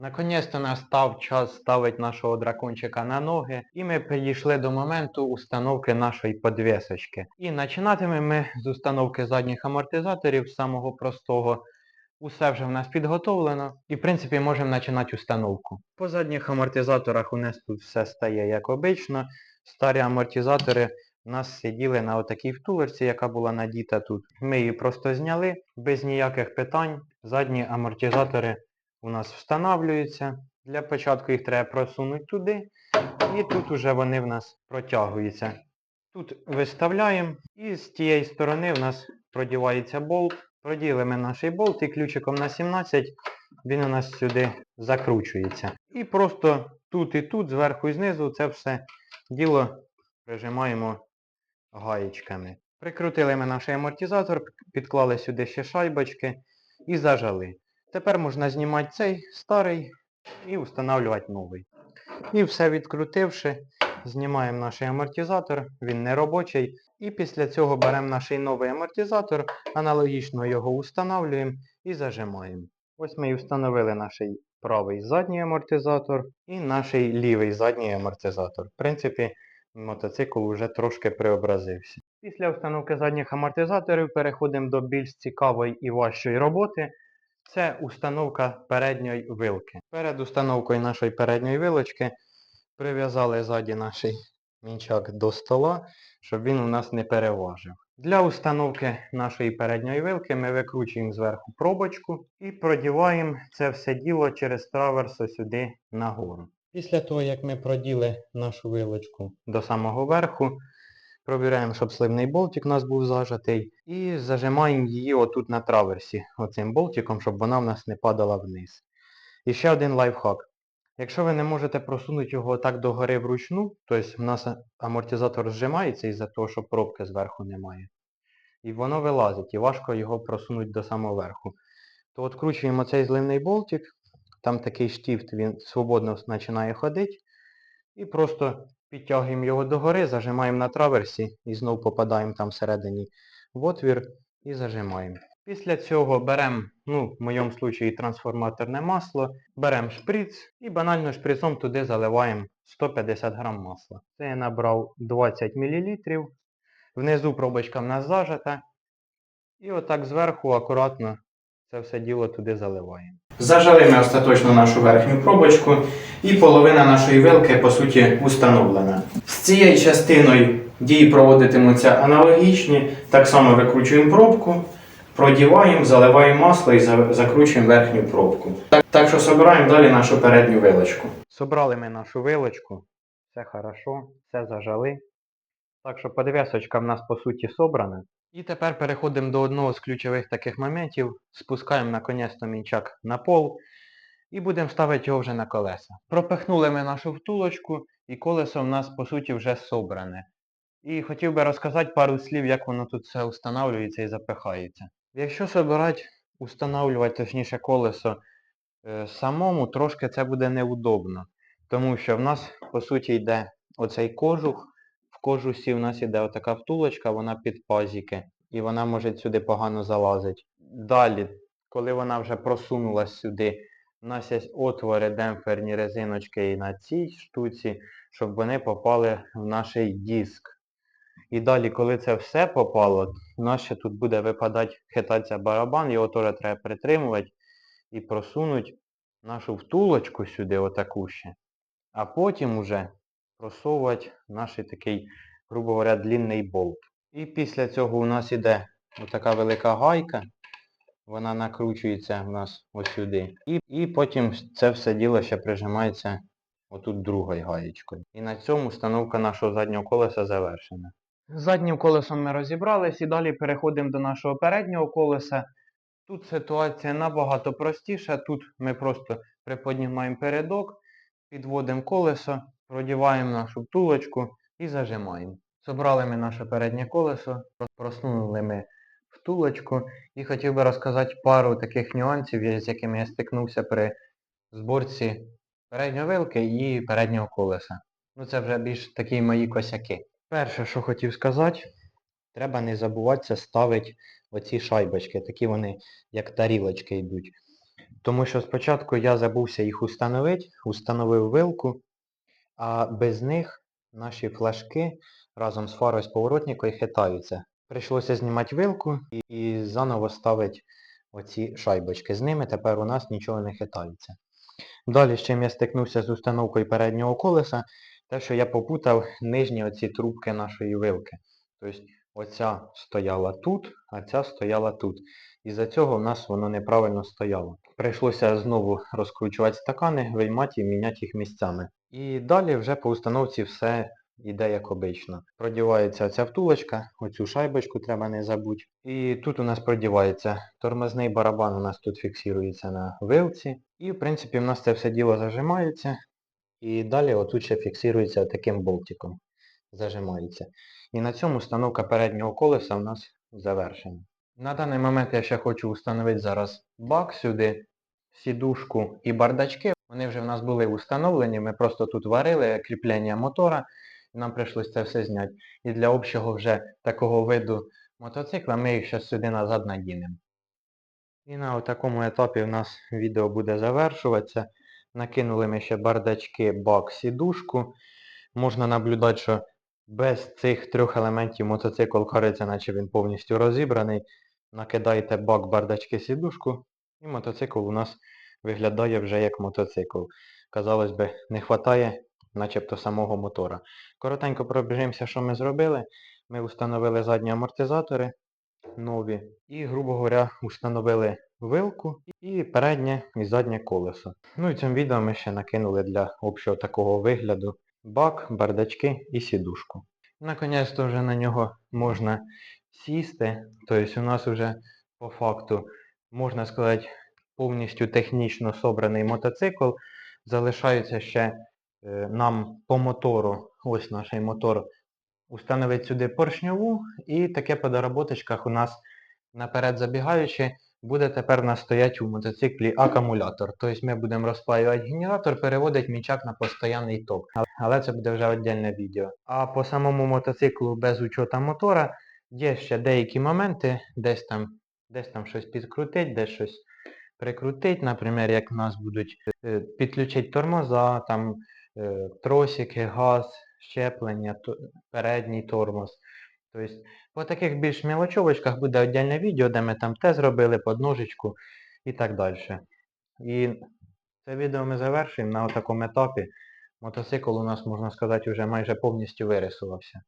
Наконець-то настав час ставити нашого дракончика на ноги, і ми підійшли до моменту установки нашої подвісочки. І починатимемо ми з установки задніх амортизаторів, самого простого. Усе вже в нас підготовлено і в принципі можемо починати установку. По задніх амортизаторах у нас тут все стає як обично. Старі амортизатори у нас сиділи на отакій втулерці, яка була надіта тут. Ми її просто зняли без ніяких питань. Задні амортизатори у нас встановлюються. Для початку їх треба просунути туди. І тут уже вони в нас протягуються. Тут виставляємо і з тієї сторони в нас продівається болт. Проділимо наш болт і ключиком на 17 він у нас сюди закручується. І просто тут і тут, зверху і знизу, це все діло прижимаємо гаєчками. Прикрутили ми наш амортизатор, підклали сюди ще шайбочки і зажали. Тепер можна знімати цей старий і встановлювати новий. І все відкрутивши, знімаємо наш амортизатор, він не робочий. І після цього беремо наш новий амортизатор, аналогічно його встановлюємо і зажимаємо. Ось ми і встановили наш правий задній амортизатор і наш лівий задній амортизатор. В принципі, мотоцикл вже трошки преобразився. Після встановки задніх амортизаторів переходимо до більш цікавої і важчої роботи. Це установка передньої вилки. Перед установкою нашої передньої вилочки прив'язали ззаді наш мінчак до стола, щоб він у нас не переважив. Для установки нашої передньої вилки ми викручуємо зверху пробочку і продіваємо це все діло через траверс ось сюди нагору. Після того, як ми проділи нашу вилочку до самого верху, Провіряємо, щоб сливний болтик у нас був зажатий. І зажимаємо її отут на траверсі, оцим болтиком, щоб вона в нас не падала вниз. І ще один лайфхак. Якщо ви не можете просунути його так догори вручну, тобто в нас амортизатор зжимається із-за того, що пробки зверху немає. І воно вилазить, і важко його просунути до самого верху. То відкручуємо цей зливний болтик, там такий штифт, він свободно починає ходити. І просто підтягуємо його догори, зажимаємо на траверсі і знову попадаємо там всередині в отвір і зажимаємо. Після цього беремо, ну, в моєму випадку, трансформаторне масло, беремо шприц і банально шприцом туди заливаємо 150 грам масла. Це я набрав 20 мл. Внизу пробочка в нас зажата. І отак зверху акуратно це все діло туди заливаємо. Зажали ми остаточно нашу верхню пробочку і половина нашої вилки, по суті, установлена. З цією частиною дії проводитимуться аналогічні. Так само викручуємо пробку, продіваємо, заливаємо масло і закручуємо верхню пробку. Так, так що собираємо далі нашу передню вилочку. Собрали ми нашу вилочку. Все хорошо, все зажали. Так що подвесочка в нас по суті собрана. І тепер переходимо до одного з ключових таких моментів. Спускаємо наконець-то мінчак на пол і будемо ставити його вже на колеса. Пропихнули ми нашу втулочку і колесо в нас по суті вже собране. І хотів би розказати пару слів, як воно тут все встановлюється і запихається. Якщо собирати, установлювати точніше колесо е, самому, трошки це буде неудобно. Тому що в нас по суті йде оцей кожух. В кожусі в нас іде отака втулочка, вона під пазіки. І вона може сюди погано залазити. Далі, коли вона вже просунулась сюди, у нас є отвори, демпферні резиночки і на цій штуці, щоб вони попали в наш диск. І далі, коли це все попало, у нас ще тут буде випадати, хитатися барабан, його теж треба притримувати і просунути нашу втулочку сюди, отаку ще. А потім уже просовувати наш такий, грубо говоря, длінний болт. І після цього у нас іде отака велика гайка. Вона накручується в нас ось сюди. І, і потім це все діло ще прижимається отут другою гаєчкою. І на цьому установка нашого заднього колеса завершена. З Заднім колесом ми розібрались і далі переходимо до нашого переднього колеса. Тут ситуація набагато простіша. Тут ми просто приподнімаємо передок, підводимо колесо, продіваємо нашу втулочку і зажимаємо. Собрали ми наше переднє колесо, просунули ми втулочку і хотів би розказати пару таких нюансів, з якими я стикнувся при зборці передньої вилки і переднього колеса. Ну це вже більш такі мої косяки. Перше, що хотів сказати, треба не забуватися ставити оці шайбочки, такі вони як тарілочки йдуть. Тому що спочатку я забувся їх установити, установив вилку, а без них наші флажки разом з фарою з поворотникою хитаються. Прийшлося знімати вилку і, і заново ставити оці шайбочки. З ними тепер у нас нічого не хитається. Далі, з чим я стикнувся з установкою переднього колеса, те, що я попутав нижні оці трубки нашої вилки. Тобто оця стояла тут, а ця стояла тут. Із-за цього в нас воно неправильно стояло. Прийшлося знову розкручувати стакани, виймати і міняти їх місцями. І далі вже по установці все йде як обично. Продівається ця втулочка, оцю шайбочку треба не забути. І тут у нас продівається тормозний барабан, у нас тут фіксується на вилці. І в принципі в нас це все діло зажимається. І далі отут ще фіксується таким болтиком. Зажимається. І на цьому установка переднього колеса у нас завершена. На даний момент я ще хочу встановити зараз бак сюди, сідушку і бардачки. Вони вже в нас були установлені, ми просто тут варили кріплення мотора, і нам прийшлося це все зняти. І для общого вже такого виду мотоцикла ми їх зараз сюди назад надінемо. І на такому етапі в нас відео буде завершуватися. Накинули ми ще бардачки, бак, сідушку. Можна наблюдати, що без цих трьох елементів мотоцикл кажеться, наче він повністю розібраний. Накидаєте бак, бардачки, сідушку, і мотоцикл у нас виглядає вже як мотоцикл. Казалось би, не вистачає начебто самого мотора. Коротенько пробіжимося, що ми зробили. Ми встановили задні амортизатори нові і, грубо говоря, встановили вилку і переднє і заднє колесо. Ну і цьому відео ми ще накинули для общого такого вигляду бак, бардачки і сідушку. Наконець-то вже на нього можна сісти. Тобто у нас вже по факту, можна сказати, повністю технічно собраний мотоцикл. Залишається ще е, нам по мотору, ось наш мотор, установити сюди поршньову і таке по доработочках у нас наперед забігаючи, буде тепер у нас стоять у мотоциклі акумулятор. Тобто ми будемо розпаювати генератор, переводити мічак на постійний ток. Але це буде вже віддільне відео. А по самому мотоциклу без учота мотора є ще деякі моменти, десь там, десь там щось підкрутить, десь щось прикрутить, наприклад, як у нас будуть е, підключити тормоза, там е, тросики, газ, щеплення, передній тормоз. Тобто по таких більш мелочовочках буде віддільне відео, де ми там те зробили, подножечку і так далі. І це відео ми завершуємо на такому етапі. Мотоцикл у нас, можна сказати, вже майже повністю вирисувався.